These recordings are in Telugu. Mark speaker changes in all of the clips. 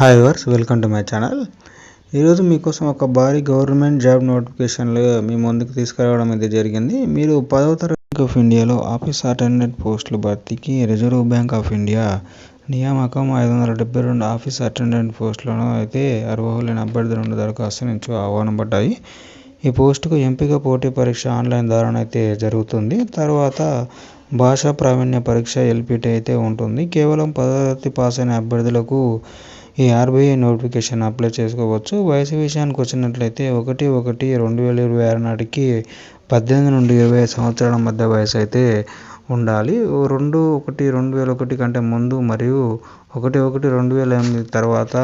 Speaker 1: Hi viewers welcome to my channel ఈరోజు మీకోసం ఒక భారీ గవర్నమెంట్ జాబ్ నోటిఫికేషన్లు మీ ముందుకు తీసుకురావడం అయితే జరిగింది. మీరు పదవ తరగతి ఆఫ్ ఇండియాలో ఆఫీస్ అటెండెంట్ పోస్టుల భర్తీకి రిజర్వ్ బ్యాంక్ ఆఫ్ ఇండియా నియామకం ఐదు వందల డెబ్బై రెండు ఆఫీస్ అటెండెంట్ పోస్టులను అయితే అర్హులైన అభ్యర్థుల దరఖాస్తు నుంచి ఆహ్వానం పడ్డాయి. ఈ పోస్టుకు ఎంపిక పోటీ పరీక్ష ఆన్లైన్ ద్వారా అయితే జరుగుతుంది. తర్వాత భాషా ప్రావీణ్య పరీక్ష ఎల్పిటి అయితే ఉంటుంది. కేవలం పదవ పాస్ అయిన అభ్యర్థులకు ఈ ఆర్బీఐ నోటిఫికేషన్ అప్లై చేసుకోవచ్చు. వయసు విషయానికి వచ్చినట్లయితే ఒకటి ఒకటి రెండు వేల ఇరవై ఆరు నాటికి పద్దెనిమిది నుండి ఇరవై సంవత్సరాల మధ్య వయసు అయితే ఉండాలి. రెండు ఒకటి రెండు వేల ఒకటి కంటే ముందు మరియు ఒకటి ఒకటి రెండు వేల ఎనిమిది తర్వాత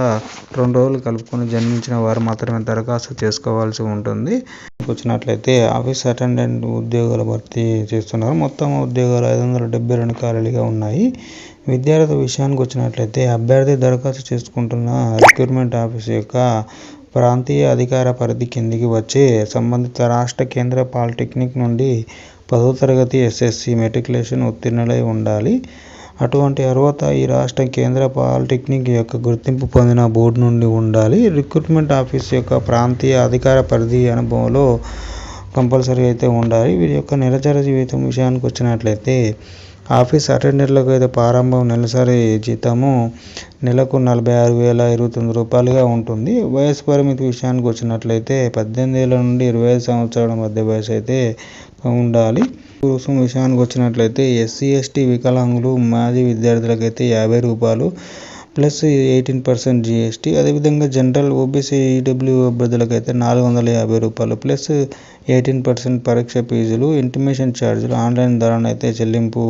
Speaker 1: రెండు రోజులు కలుపుకొని జన్మించిన వారు మాత్రమే దరఖాస్తు చేసుకోవాల్సి ఉంటుంది. వచ్చినట్లయితే ఆఫీస్ అటెండెంట్ ఉద్యోగాల భర్తీ చేస్తున్నారు. మొత్తం ఉద్యోగాలు ఐదు వందల డెబ్బై రెండు ఖాళీలుగా ఉన్నాయి. విద్యార్థి విషయానికి వచ్చినట్లయితే అభ్యర్థి దరఖాస్తు చేసుకుంటున్న రిక్రూట్మెంట్ ఆఫీస్ యొక్క ప్రాంతీయ అధికార పరిధి కిందికి వచ్చే సంబంధిత రాష్ట్ర కేంద్ర పాలిటెక్నిక్ నుండి పదో తరగతి ఎస్ఎస్సి మెట్రికులేషన్ ఉత్తీర్ణులై ఉండాలి. అటువంటి అర్హత ఈ రాష్ట్ర కేంద్ర పాలిటెక్నిక్ యొక్క గుర్తింపు పొందిన బోర్డు నుండి ఉండాలి. రిక్రూట్మెంట్ ఆఫీస్ యొక్క ప్రాంతీయ అధికార పరిధి అనుభవంలో కంపల్సరీ అయితే ఉండాలి. వీరి యొక్క నిరచర జీవితం విషయానికి వచ్చినట్లయితే ఆఫీస్ అటెండర్లకు అయితే ప్రారంభం నెలసరి జీతము నెలకు నలభై ఆరు వేల ఇరవై తొమ్మిది రూపాయలుగా ఉంటుంది. వయసు పరిమితి విషయానికి వచ్చినట్లయితే పద్దెనిమిది ఏళ్ళ నుండి ఇరవై ఐదు సంవత్సరాల మధ్య వయసు అయితే ఉండాలి. రుసుము విషయానికి వచ్చినట్లయితే ఎస్సీ ఎస్టీ వికలాంగులు మాజీ విద్యార్థులకైతే యాభై రూపాయలు ప్లస్ ఎయిటీన్ పర్సెంట్ జిఎస్టీ అదేవిధంగా జనరల్ ఓబీసీ ఈడబ్ల్యూ అభ్యర్థులకైతే నాలుగు వందల యాభై రూపాయలు. ప్లస్ ఎయిటీన్ పర్సెంట్ పరీక్ష ఫీజులు ఇంటిమేషన్ ఛార్జీలు ఆన్లైన్ ద్వారానైతే చెల్లింపు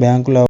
Speaker 1: బ్యాంకుల